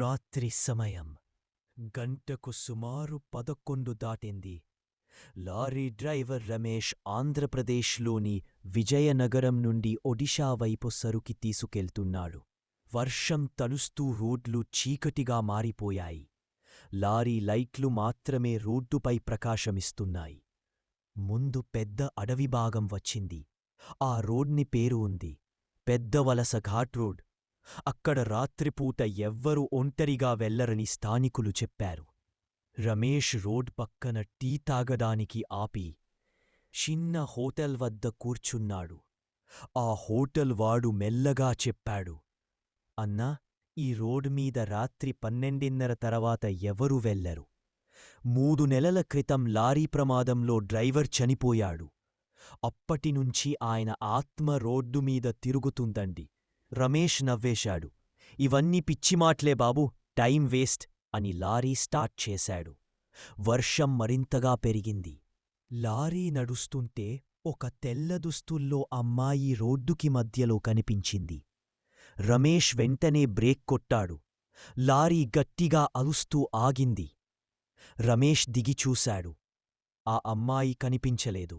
రాత్రి సమయం. గంటకు సుమారు పదకొండు దాటింది. లారీ డ్రైవర్ రమేష్ ఆంధ్రప్రదేశ్లోని విజయనగరం నుండి ఒడిషా వైపు సరుకి తీసుకెళ్తున్నాడు. వర్షం తలుస్తూ రోడ్లు చీకటిగా మారిపోయాయి. లారీ లైట్లు మాత్రమే రోడ్డుపై ప్రకాశమిస్తున్నాయి. ముందు పెద్ద అడవి భాగం వచ్చింది. ఆ రోడ్ని పేరు ఉంది. పెద్ద వలస ఘాట్ రోడ్. అక్కడ రాత్రిపూట ఎవ్వరూ ఒంటరిగా వెళ్ళరని స్థానికులు చెప్పారు. రమేష్ రోడ్ పక్కన టీ తాగడానికి ఆపి చిన్న హోటల్ వద్ద కూర్చున్నాడు. ఆ హోటల్ వాడు మెల్లగా చెప్పాడు అన్నా ఈ రోడ్ మీద రాత్రి పన్నెండిన్నర తర్వాత ఎవరూ వెళ్ళరు. మూడు నెలల క్రితం లారీ ప్రమాదంలో డ్రైవర్ చనిపోయాడు. అప్పటినుంచి ఆయన ఆత్మ రోడ్డు మీద తిరుగుతుందండి. రమేష్ నవ్వేశాడు. ఇవన్నీ పిచ్చిమాట్లే బాబు టైం వేస్ట్ అని లారీ స్టార్ట్ చేశాడు. వర్షం మరింతగా పెరిగింది. లారీ నడుస్తుంటే ఒక తెల్ల దుస్తుల్లో అమ్మాయి రోడ్డుకి మధ్యలో కనిపించింది. రమేష్ వెంటనే బ్రేక్ కొట్టాడు. లారీ గట్టిగా అరుస్తూ ఆగింది. రమేష్ దిగి చూశాడు. ఆ అమ్మాయి కనిపించలేదు.